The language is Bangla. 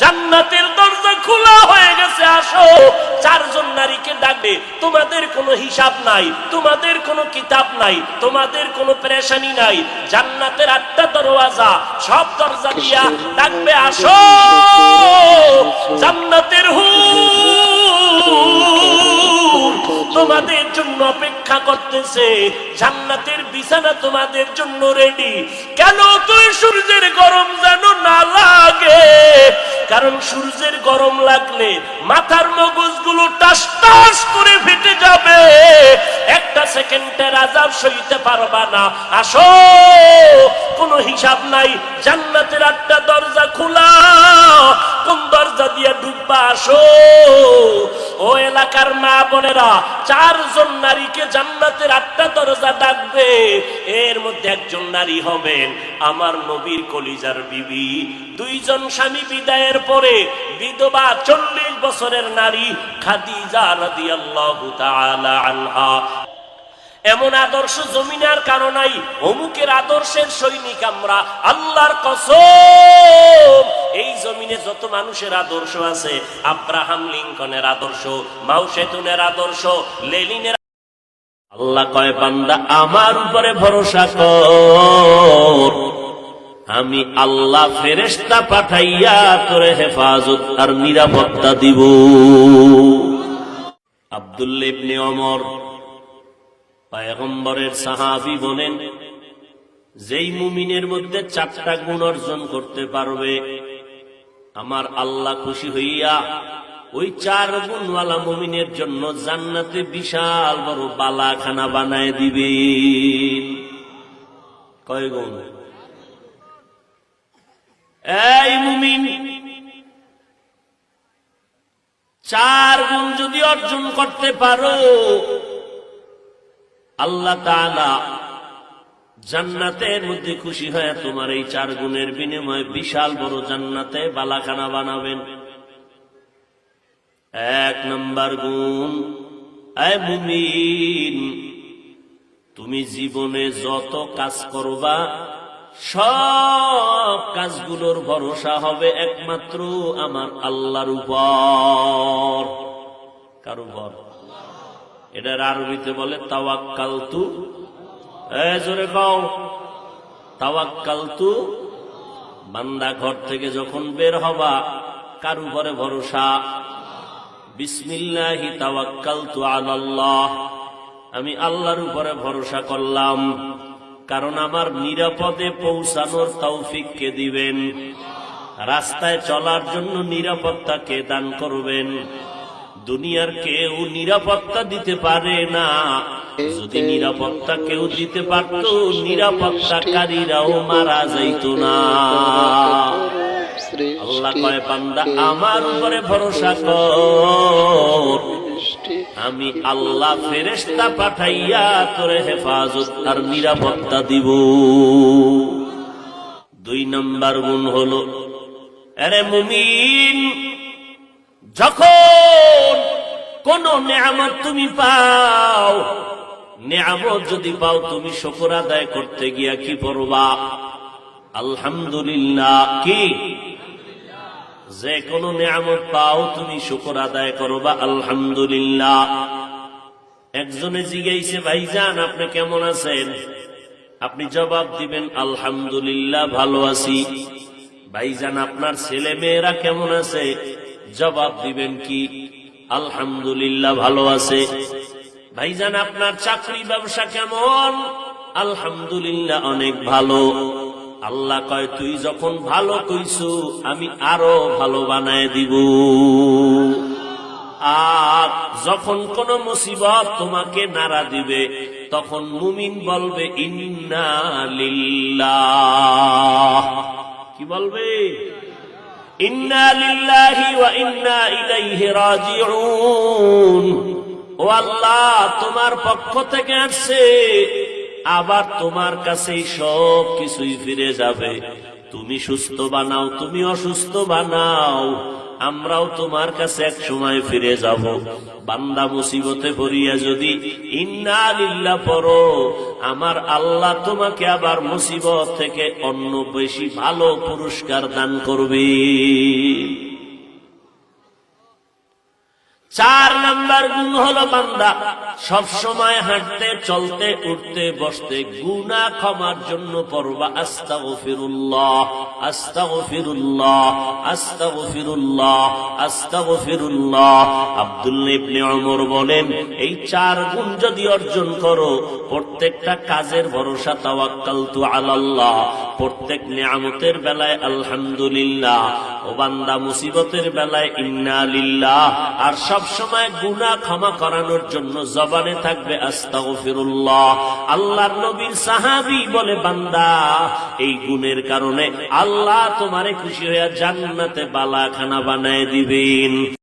জান্নাতের দরজা খোলা হয়ে গেছে, আসো। চারজন নারীকে ডাকবে, তোমাদের কোনো হিসাব নাই, তোমাদের কোনো কিতাব নাই, তোমাদের কোনো পেরেশানি নাই, জান্নাতের আটটা দরওয়াজা, সব দরজা দিয়া ডাকবে, আসো। জান্নাতের হু তোমাদের জন্য অপেক্ষা করতেছে, জান্নাতের বিছানা তোমাদের জন্য রেডি কেন তুই সূর্যের গরম যেন না লাগে? কারণ সূর্যের গরম লাগলে মাথার মগজগুলো টাস টাস করে ফেটে যাবে। একটা সেকেন্ডের আজাব সইতে পারবা না। আসো, কোনো হিসাব নাই। জান্নাতের একটা দরজা খোলা। কোন দরজা দিয়ে ডুববা? আসো। ও এলাকার মা বোনেরা, চারজন নারীকে জান্নাতের আটটা দরজা ডাকবে। এর মধ্যে একজন নারী হবেন আমার নবীর কলিজার বিবি। দুইজন স্বামী বিদায়ের পরে বিধবা চল্লিশ বছরের নারী খাদিজা রাদিয়াল্লাহু আনহা। এমন আদর্শ জমিনার কারণাই অমুকের আদর্শের সৈনিক আমরা। আল্লাহর কসম। এই জমিনে যত মানুষের আদর্শ আছে, আব্রাহাম লিঙ্কনের আদর্শ মাউসেতুনের আদর্শ, লেনিনের আল্লাহ কয়, বান্দা, আমার উপরে ভরসা কর। আমি আল্লাহ ফেরেস্তা পাঠাইয়া তোরে হেফাজত আর নিরাপত্তা দিব। আব্দুল্লা ইবনে ওমর পায়গম্বরের সাহাবি বলেন, যেই মুমিনের মধ্যে চারটা গুণ অর্জন করতে পারবে, আমার আল্লাহ খুশি হইয়া ওই চার গুণওয়ালা মুমিনের জন্য জান্নাতে বিশাল বড় বালাখানা বানায় দিবে কয় গুণ? এই মুমিন, চার গুণ যদি অর্জন করতে পারো আল্লাহ জান্নাতের মধ্যে খুশি হয়ে তোমার এই চার গুণের বিনিময়ে বিশাল বড় জান্নাতে বালাখানা বানাবেন। এক নম্বর গুণ মুমিন, তুমি জীবনে যত কাজ করবা, সব কাজগুলোর ভরসা হবে একমাত্র আমার আল্লাহর উপর। কার উপর। এটার আরবিতে বলে তাওয়াক্কাল তু জোরে কও। তাওয়াক্কাল তু বান্দা ঘর থেকে যখন বের হবা, কার উপরে ভরসা। বিসমিল্লাহি তাওয়াক্কাল তু আল্লাহ আমি আল্লাহর উপরে ভরসা করলাম, কারণ আমার নিরাপদে পৌঁছানোর তৌফিক কে দিবেন? রাস্তায় চলার জন্য নিরাপত্তা কে দান করবেন? দুনিয়ার কেউ নিরাপত্তা দিতে পারে না। যদি নিরাপত্তা কেউ দিতে পারত, নিরাপত্তাকারীরাও মারা যাইত না। আল্লাহ কয় পান্দা আমার উপরে ভরসা কর। আমি আল্লাহ ফেরেস্তা পাঠাইয়া তোরে হেফাজত আর নিরাপত্তা দিব। দুই নম্বর গুণ হলো আরে মুমিন যখন কোন নেয়ামত তুমি পাও, নেয়ামত যদি পাও, তুমি শকর আদায় করতে গিয়া কি পড়বা? আলহামদুলিল্লাহ। কি? যে কোনো নেয়ামত পাও, তুমি শুকর আদায় করবা। আলহামদুলিল্লাহ। একজনে জিগাইছে ভাইজান, আপনি কেমন আছেন? আপনি জবাব দিবেন, আলহামদুলিল্লাহ, ভালো আছি। ভাইজান, আপনার ছেলে মেয়েরা কেমন আছে? জবাব দিবেন কি? আলহামদুলিল্লাহ ভালো আছে। ভাইজান, আপনার চাকরি ব্যবসা কেমন? আলহামদুলিল্লাহ অনেক ভালো। আল্লাহ কয়, তুই যখন ভালো কইছু, আমি আরও ভালো বানায় দিব। আর যখন কোন মুসিবত তোমাকে নাড়া দিবে, তখন মুমিন বলবে, ইন্না কি বলবে? ইন্না ইন্না ইলাইহি রাজিউন। তোমার পক্ষ থেকে আসছে, আবার তোমার কাছেই সব কিছুই ফিরে যাবে। তুমি সুস্থ বানাও, তুমি অসুস্থ বানাও। আমরাও তোমার কাছে এক সময় ফিরে যাব। বান্দা মুসিবতে পড়িয়া যদি, ইন্না লিল্লা আমার আল্লাহ তোমাকে আবার মুসিবত থেকে অন্য বেশি ভালো পুরস্কার দান করবে। চার নাম্বার গুণ হলো বান্দা। সব সময় হাঁটতে, চলতে, উঠতে, বসতে গুনা ক্ষমার জন্য পড়বা, আস্তাগফিরুল্লাহ আস্তাগফিরুল্লাহ আস্তাগফিরুল্লাহ আস্তাগফিরুল্লাহ। আব্দুল্লাহ ইবনে ওমর বলেন, এই চার গুণ যদি অর্জন করো, প্রত্যেকটা কাজের ভরসা তাওয়াক্কালতু আলাল্লাহ, প্রত্যেক নিয়ামতের বেলায় আলহামদুলিল্লাহ। ও বান্দা, মুসিবতের বেলায় ইন্না লিল্লাহ। আর সব সময় গুনাহ ক্ষমা করানোর জন্য জবানে থাকবে আস্তাগফিরুল্লাহ। আল্লাহর নবীর সাহাবী বলে, বান্দা, এই গুণের কারণে আল্লাহ তোমারে খুশি হইয়া জান্নাতে বালাখানা বানায় দিবেন।